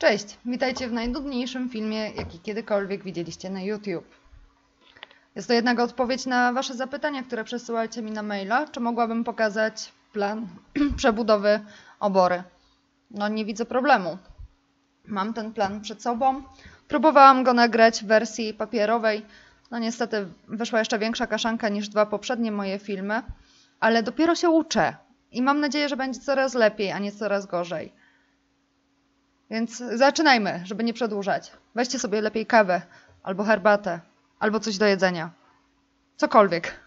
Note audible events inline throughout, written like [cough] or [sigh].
Cześć, witajcie w najnudniejszym filmie, jaki kiedykolwiek widzieliście na YouTube. Jest to jednak odpowiedź na Wasze zapytania, które przesyłacie mi na maila, czy mogłabym pokazać plan [clears throat] przebudowy obory. No nie widzę problemu. Mam ten plan przed sobą. Próbowałam go nagrać w wersji papierowej. No niestety wyszła jeszcze większa kaszanka niż dwa poprzednie moje filmy, ale dopiero się uczę i mam nadzieję, że będzie coraz lepiej, a nie coraz gorzej. Więc zaczynajmy, żeby nie przedłużać. Weźcie sobie lepiej kawę, albo herbatę, albo coś do jedzenia. Cokolwiek.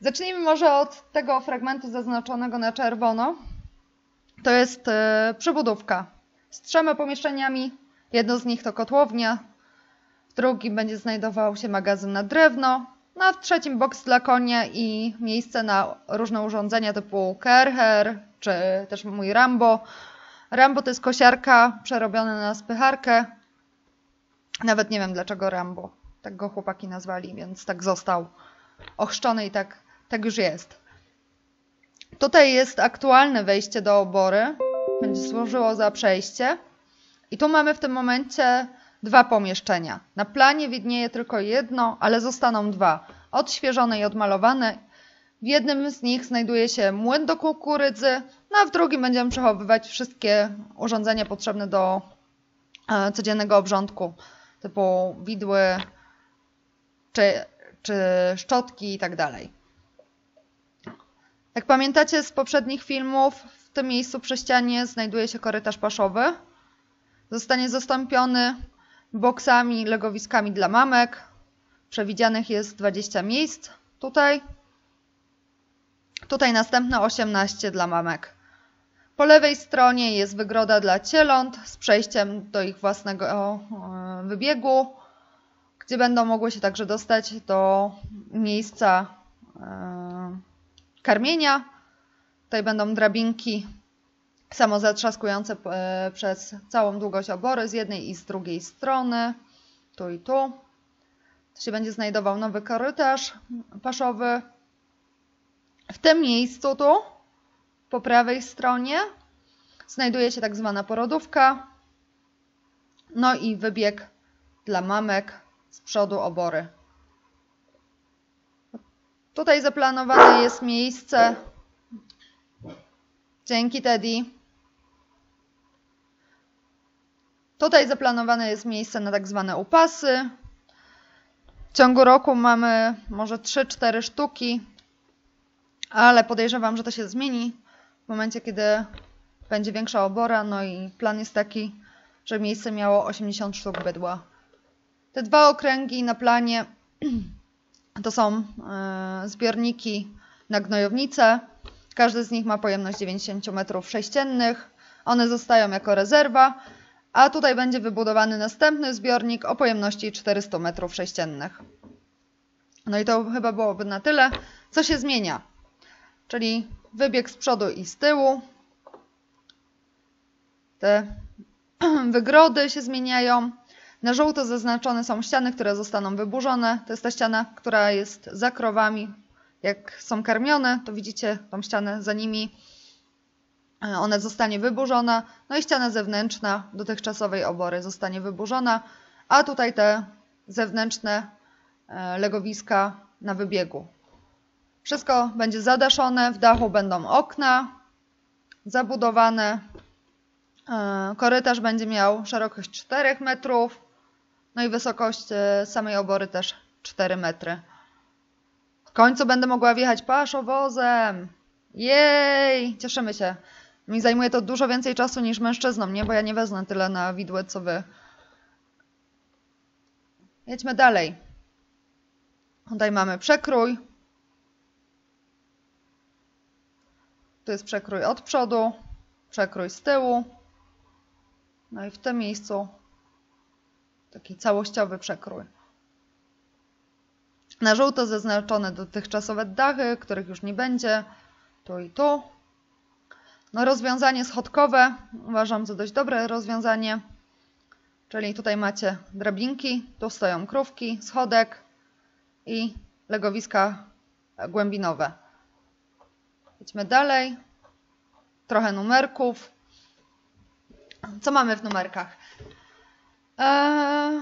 Zacznijmy może od tego fragmentu zaznaczonego na czerwono. To jest e, przybudówka z trzema pomieszczeniami. Jedno z nich to kotłownia, w drugim będzie znajdował się magazyn na drewno, no a w trzecim boks dla konia i miejsce na różne urządzenia typu Kerher, czy też mój Rambo, Rambo to jest kosiarka przerobiona na spycharkę. Nawet nie wiem dlaczego Rambo. Tak go chłopaki nazwali, więc tak został ochrzczony i tak, tak już jest. Tutaj jest aktualne wejście do obory. Będzie służyło za przejście. I tu mamy w tym momencie dwa pomieszczenia. Na planie widnieje tylko jedno, ale zostaną dwa. Odświeżone i odmalowane w jednym z nich znajduje się młyn do kukurydzy, no a w drugim będziemy przechowywać wszystkie urządzenia potrzebne do e, codziennego obrządku, typu widły czy, czy szczotki i tak. Jak pamiętacie z poprzednich filmów, w tym miejscu przy ścianie znajduje się korytarz paszowy. Zostanie zastąpiony boksami, legowiskami dla mamek. Przewidzianych jest 20 miejsc tutaj. Tutaj następne 18 dla mamek. Po lewej stronie jest wygroda dla cieląt z przejściem do ich własnego e, wybiegu, gdzie będą mogły się także dostać do miejsca e, karmienia. Tutaj będą drabinki samozatrzaskujące e, przez całą długość obory z jednej i z drugiej strony. Tu i tu. Tu się będzie znajdował nowy korytarz paszowy w tym miejscu tu, po prawej stronie, znajduje się tak zwana porodówka, no i wybieg dla mamek z przodu obory. Tutaj zaplanowane jest miejsce. Dzięki Teddy. Tutaj zaplanowane jest miejsce na tak zwane upasy. W ciągu roku mamy może 3-4 sztuki ale podejrzewam, że to się zmieni w momencie, kiedy będzie większa obora, no i plan jest taki, że miejsce miało 80 sztuk bydła. Te dwa okręgi na planie [clears throat] to są e, zbiorniki na gnojownicę. Każdy z nich ma pojemność 90 m3. One zostają jako rezerwa, a tutaj będzie wybudowany następny zbiornik o pojemności 400 m3. No i to chyba byłoby na tyle. Co się zmienia? Czyli wybieg z przodu i z tyłu. Te [clears throat] wygrody się zmieniają. Na żółto zaznaczone są ściany, które zostaną wyburzone. To jest ta ściana, która jest za krowami. Jak są karmione, to widzicie tą ścianę za nimi. Ona zostanie wyburzona. No i ściana zewnętrzna dotychczasowej obory zostanie wyburzona. A tutaj te zewnętrzne e, legowiska na wybiegu wszystko będzie zadaszone, w dachu będą okna zabudowane. E, korytarz będzie miał szerokość 4 metrów, no i wysokość e, samej obory też 4 metry. W końcu będę mogła wjechać paszowozem. Jej, cieszymy się. Mi zajmuje to dużo więcej czasu niż mężczyznom, nie? Bo ja nie wezmę tyle na widłę, co wy. Jedźmy dalej. Tutaj mamy przekrój. Tu jest przekrój od przodu, przekrój z tyłu. No i w tym miejscu taki całościowy przekrój. Na żółto zaznaczone dotychczasowe dachy, których już nie będzie. Tu i tu. No rozwiązanie schodkowe uważam za dość dobre rozwiązanie. Czyli tutaj macie drabinki, tu stoją krówki, schodek i legowiska głębinowe. Idźmy dalej. Trochę numerków. Co mamy w numerkach? Eee,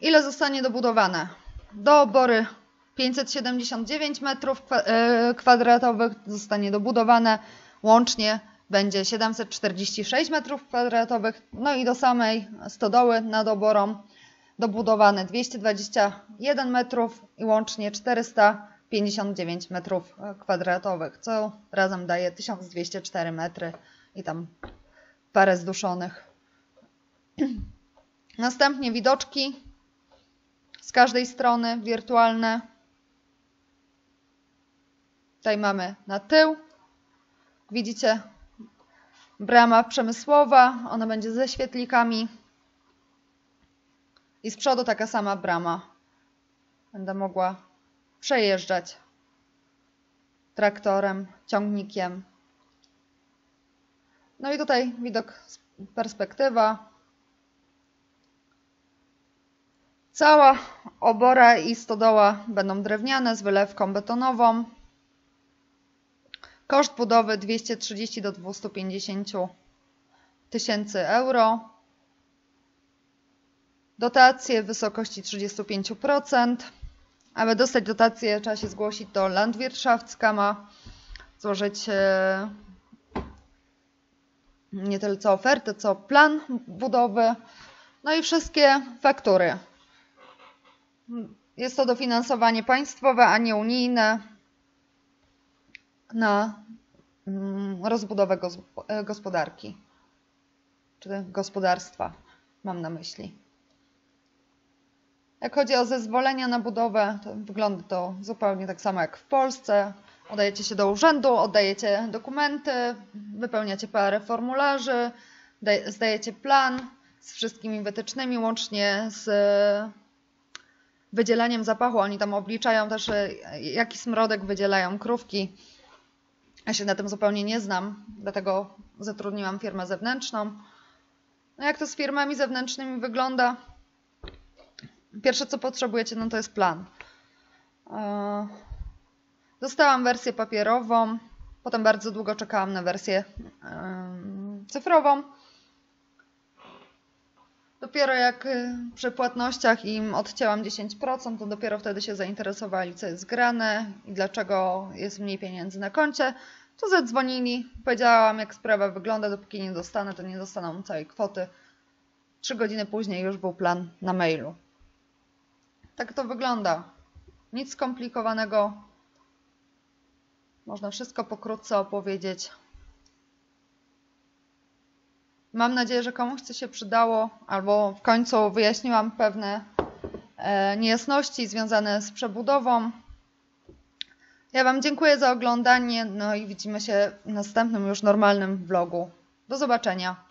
ile zostanie dobudowane? Do obory 579 metrów kwa- e, kwadratowych zostanie dobudowane. Łącznie będzie 746 metrów kwadratowych. No i do samej stodoły nad oborą dobudowane 221 metrów i łącznie 459 metrów kwadratowych, co razem daje 1204 metry i tam parę zduszonych. [clears throat] Następnie widoczki z każdej strony wirtualne. Tutaj mamy na tył. Widzicie brama przemysłowa, ona będzie ze świetlikami. I z przodu taka sama brama. Będę mogła przejeżdżać traktorem, ciągnikiem. No i tutaj widok perspektywa. Cała obora i stodoła będą drewniane z wylewką betonową. Koszt budowy 230 do 250 tysięcy euro. Dotacje w wysokości 35%. Aby dostać dotację, trzeba się zgłosić do Landwirtschaftskammera, złożyć e, nie tyle co ofertę, co plan budowy, no i wszystkie faktury. Jest to dofinansowanie państwowe, a nie unijne na mm, rozbudowę e, gospodarki, czy gospodarstwa, mam na myśli. Jak chodzi o zezwolenia na budowę, to wygląda to zupełnie tak samo jak w Polsce. Udajecie się do urzędu, oddajecie dokumenty, wypełniacie parę formularzy, daj- zdajecie plan z wszystkimi wytycznymi, łącznie z wydzielaniem zapachu. Oni tam obliczają też, e, jaki smrodek wydzielają krówki. Ja się na tym zupełnie nie znam, dlatego zatrudniłam firmę zewnętrzną. No jak to z firmami zewnętrznymi wygląda? Pierwsze co potrzebujecie, no to jest plan. E, Dostałam wersję papierową, potem bardzo długo czekałam na wersję cyfrową. Dopiero jak y, przy płatnościach im odcięłam 10%, to dopiero wtedy się zainteresowali, co jest grane i dlaczego jest mniej pieniędzy na koncie. To zadzwonili, powiedziałam, jak sprawa wygląda, dopóki nie dostanę, to nie dostaną całej kwoty. Trzy godziny później już był plan na mailu. Tak to wygląda. Nic skomplikowanego. Można wszystko pokrótce opowiedzieć. Mam nadzieję, że komuś to się przydało, albo w końcu wyjaśniłam pewne e, niejasności związane z przebudową. Ja Wam dziękuję za oglądanie, no i widzimy się w następnym już normalnym vlogu. Do zobaczenia.